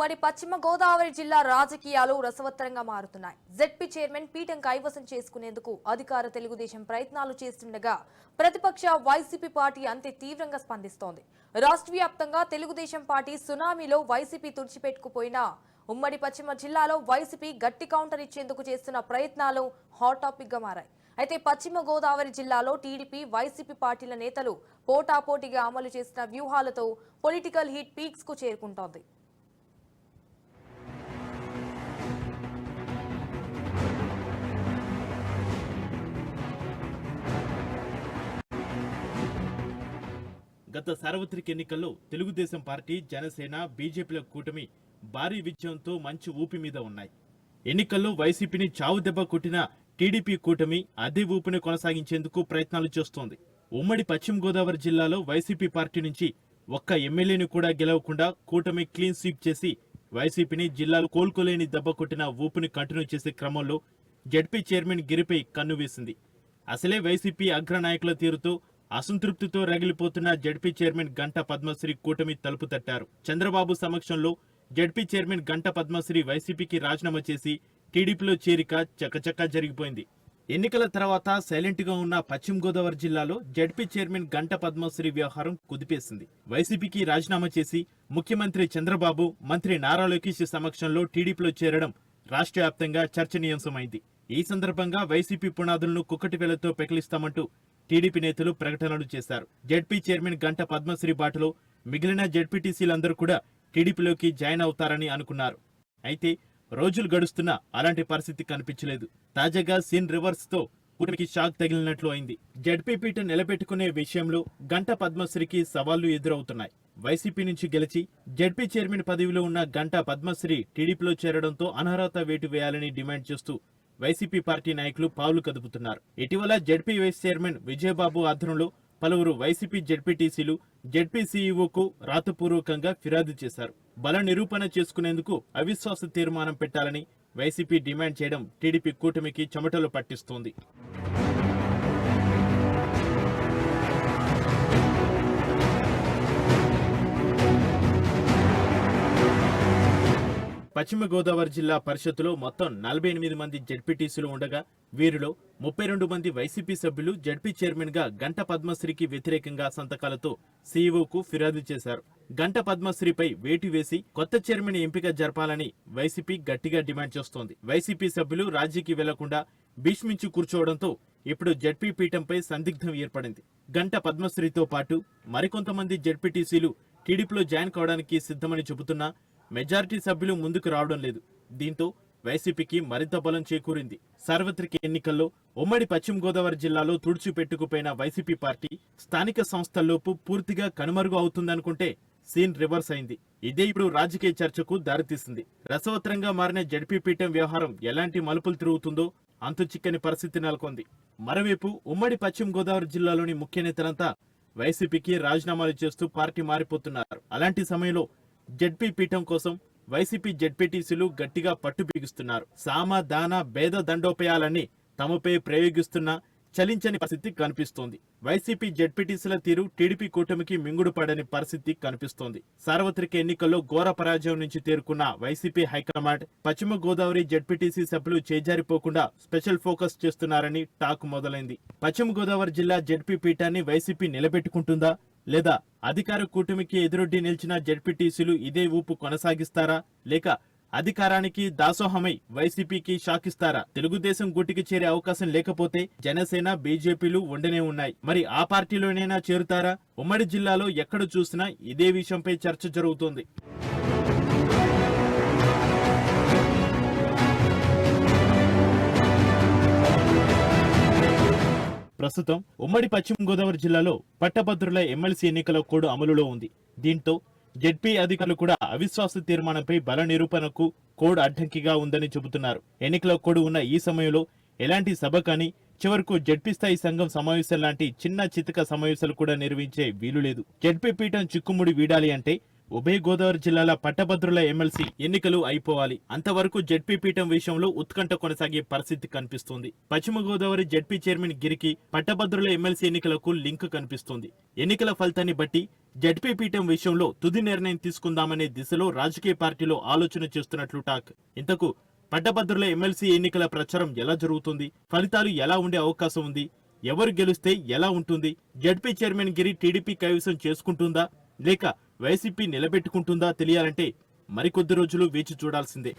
ఉమ్మడి పశ్చిమ గోదావరి జిల్లా రాజకీయాలు రసవత్తరంగా మారుతున్నాయి. జెడ్పీ చైర్మన్ పీఠం కైవసం చేసుకునేందుకు అధికార తెలుగుదేశం ప్రయత్నాలు చేస్తుండగా ప్రతిపక్ష వైసీపీ పార్టీ అంతే తీవ్రంగా స్పందిస్తోంది. రాష్ట్ర వ్యాప్తంగా తెలుగుదేశం పార్టీ సునామీలో వైసీపీ తుడిచిపెట్టుకుపోయినా ఉమ్మడి పశ్చిమ జిల్లాలో వైసీపీ గట్టి కౌంటర్ ఇచ్చేందుకు చేస్తున్న ప్రయత్నాలు హాట్ టాపిక్గా మారాయి. అయితే పశ్చిమ గోదావరి జిల్లాలో టీడీపీ వైసీపీ పార్టీల నేతలు పోటాపోటీగా అమలు చేసిన వ్యూహాలతో పొలిటికల్ హీట్ పీక్స్కు చేరుకుంటోంది. గత సార్వత్రిక ఎన్నికల్లో తెలుగుదేశం పార్టీ జనసేన బీజేపీల కూటమి భారీ విజయంతో మంచి ఊపి మీద ఉన్నాయి. ఎన్నికల్లో వైసీపీని చావు దెబ్బ కొట్టిన టీడీపీ కూటమి అదే ఊపిని కొనసాగించేందుకు ప్రయత్నాలు చేస్తోంది. ఉమ్మడి పశ్చిమ గోదావరి జిల్లాలో వైసీపీ పార్టీ నుంచి ఒక్క ఎమ్మెల్యేని కూడా గెలవకుండా కూటమి క్లీన్ స్వీప్ చేసి వైసీపీని జిల్లాలో కోలుకోలేని దెబ్బ కొట్టిన ఊపిని కంటిన్యూ చేసే క్రమంలో జడ్పీ చైర్మన్ గిరిపై కన్ను వేసింది. అసలే వైసీపీ అగ్రనాయకుల తీరుతో అసంతృప్తితో రగిలిపోతున్న జడ్పీ చైర్మన్ గంట పద్మశ్రీ కూటమి తలుపు తట్టారు. చంద్రబాబు సమక్షంలో జడ్పీ చైర్మన్ గంట పద్మశ్రీ వైసీపీకి రాజీనామా చేసి టీడీపీలో చేరిక చకచకా జరిగిపోయింది. ఎన్నికల తర్వాత సైలెంట్గా ఉన్న పశ్చిమ గోదావరి జిల్లాలో జడ్పీ చైర్మన్ గంట పద్మశ్రీ వ్యవహారం కుదిపేసింది. వైసీపీకి రాజీనామా చేసి ముఖ్యమంత్రి చంద్రబాబు మంత్రి నారా లోకేష్ సమక్షంలో టీడీపీలో చేరడం రాష్ట్ర వ్యాప్తంగా చర్చనీయాంశమైంది. ఈ సందర్భంగా వైసీపీ పునాదులను కుక్కటి వేలతో పెకిలిస్తామంటూ టీడీపీ నేతలు ప్రకటనలు చేశారు. జెడ్పీ చైర్మన్ గంట పద్మశ్రీ బాటలో మిగిలిన జెడ్పీటీసీలందరూ కూడా టీడీపీలోకి జాయిన్ అవుతారని అనుకున్నారు. అయితే రోజులు గడుస్తున్నా అలాంటి పరిస్థితి కనిపించలేదు. తాజాగా సీన్ రివర్స్తో కూటమికి షాక్ తగిలినట్లు అయింది. జడ్పీ పీట నిలబెట్టుకునే విషయంలో గంట పద్మశ్రీకి సవాళ్ళు ఎదురవుతున్నాయి. వైసీపీ నుంచి గెలిచి జడ్పీ చైర్మన్ పదవిలో ఉన్న గంట పద్మశ్రీ టీడీపీలో చేరడంతో అనర్హత వేటు వేయాలని డిమాండ్ చేస్తూ వైసీపీ పార్టీ నాయకులు పావులు కదుపుతున్నారు. ఇటీవల జడ్పీ వైస్ చైర్మన్ విజయబాబు ఆధ్వర్యంలో పలువురు వైసీపీ జడ్పీటీసీలు జడ్పీ సీఈఓకు రాతపూర్వకంగా ఫిర్యాదు చేశారు. బల నిరూపణ చేసుకునేందుకు అవిశ్వాస తీర్మానం పెట్టాలని వైసీపీ డిమాండ్ చేయడం టీడీపీ కూటమికి చెమటలు పట్టిస్తోంది. పశ్చిమ గోదావరి జిల్లా పరిషత్తులో మొత్తం నలభై ఎనిమిది మంది జడ్పీటీసీలు ఉండగా వీరిలో ముప్పై రెండు మంది వైసీపీ సభ్యులు జడ్పీ చైర్మన్గా గంట పద్మశ్రీకి వ్యతిరేకంగా సంతకాలతో సీఈఓకు ఫిర్యాదు చేశారు. గంట పద్మశ్రీపై వేటు వేసి కొత్త చైర్మన్ ఎంపిక జరపాలని వైసీపీ గట్టిగా డిమాండ్ చేస్తోంది. వైసీపీ సభ్యులు రాజీకి వెళ్ళకుండా భీష్మించి కూర్చోవడంతో ఇప్పుడు జడ్పీ పీఠంపై సందిగ్ధం ఏర్పడింది. గంట పద్మశ్రీతో పాటు మరికొంతమంది జడ్పీటీసీలు టీడీపీలో జాయిన్ కావడానికి సిద్ధమని చెబుతున్నా మెజారిటీ సభ్యులు ముందుకు రావడం లేదు. దీంతో వైసీపీకి మరింత బలం చేకూరింది. సార్వత్రిక ఎన్నికల్లో ఉమ్మడి పశ్చిమ గోదావరి జిల్లాలో తుడిచిపెట్టుకుపోయిన వైసీపీ పార్టీ స్థానిక సంస్థల్లోపు పూర్తిగా కనుమరుగు అవుతుందనుకుంటే సీన్ రివర్స్ అయింది. ఇదే ఇప్పుడు రాజకీయ చర్చకు దారితీసింది. రసవత్రంగా మారిన జడ్పీ పీఠం వ్యవహారం ఎలాంటి మలుపులు తిరుగుతుందో అంతు చిక్కని పరిస్థితి నెలకొంది. మరోవైపు ఉమ్మడి పశ్చిమ గోదావరి జిల్లాలోని ముఖ్య నేతలంతా వైసీపీకి రాజీనామాలు చేస్తూ పార్టీ మారిపోతున్నారు. అలాంటి సమయంలో జడ్పీ పీఠం కోసం వైసీపీ జడ్పీటీసీలు గట్టిగా పట్టు బిగుస్తున్నారు సామ దాన భేద దండోపయాలన్నీ తమపై ప్రయోగిస్తున్న చలించని పరిస్థితి కనిపిస్తోంది. వైసీపీ జడ్పీటీసీల తీరు టీడీపీ కూటమికి మింగుడు పడని పరిస్థితి కనిపిస్తోంది. సార్వత్రిక ఎన్నికల్లో ఘోర పరాజయం నుంచి తేరుకున్న వైసీపీ హైకమాండ్ పశ్చిమ గోదావరి జడ్పీటీసీ సభ్యులు చేజారిపోకుండా స్పెషల్ ఫోకస్ చేస్తున్నారని టాక్ మొదలైంది. పశ్చిమ గోదావరి జిల్లా జడ్పీ పీఠాన్ని వైసీపీ నిలబెట్టుకుంటుందా? లేదా అధికార కూటమికి ఎదురొడ్డి నిలిచిన జడ్పీటీసీలు ఇదే ఊపు కొనసాగిస్తారా? లేక అధికారానికి దాసోహమై వైసీపీకి షాకిస్తారా? తెలుగుదేశం గుట్టికి చేరే అవకాశం లేకపోతే జనసేన బీజేపీలు ఉండనే ఉన్నాయి. మరి ఆ పార్టీలోనైనా చేరుతారా? ఉమ్మడి జిల్లాలో ఎక్కడ చూసినా ఇదే విషయంపై చర్చ జరుగుతోంది. ప్రస్తుతం ఉమ్మడి పశ్చిమ గోదావరి జిల్లాలో పట్టభద్రుల ఎమ్మెల్సీ ఎన్నికల కోడ్ అమలులో ఉంది. దీంతో జెడ్పీ అధికారులు కూడా అవిశ్వాస తీర్మానంపై బల నిరూపణకు కోడ్ అడ్డంకిగా ఉందని చెబుతున్నారు. ఎన్నికల కోడ్ ఉన్న ఈ సమయంలో ఎలాంటి సభ కానీ చివరకు జడ్పీ స్థాయి సంఘం సమావేశం లాంటి చిన్న చితక సమావేశాలు కూడా నిర్వహించే వీలు లేదు. జడ్పీ పీఠం చిక్కుముడి వీడాలి అంటే ఉభయ గోదావరి జిల్లాల పట్టభద్రుల ఎమ్మెల్సీ ఎన్నికలు అయిపోవాలి. అంతవరకు జడ్పీ పీఠం విషయంలో ఉత్కంఠ కొనసాగే పరిస్థితి కనిపిస్తోంది. పశ్చిమ గోదావరి జడ్పీ చైర్మన్ గిరికి పట్టభద్రుల ఎమ్మెల్సీ ఎన్నికలకు లింక్ కనిపిస్తోంది. ఎన్నికల ఫలితాన్ని బట్టి జడ్పీ పీఠం విషయంలో తుది నిర్ణయం తీసుకుందామనే దిశలో రాజకీయ పార్టీలో ఆలోచన చేస్తున్నట్లు టాక్. ఇంతకు పట్టభద్రుల ఎమ్మెల్సీ ఎన్నికల ప్రచారం ఎలా జరుగుతుంది? ఫలితాలు ఎలా ఉండే అవకాశం ఉంది? ఎవరు గెలిస్తే ఎలా ఉంటుంది? జడ్పీ చైర్మన్ గిరి టీడీపీ కైవసం చేసుకుంటుందా? లేక వైసీపీ నిలబెట్టుకుంటుందా తెలియాలంటే మరికొద్ది రోజులు వేచి చూడాల్సిందే.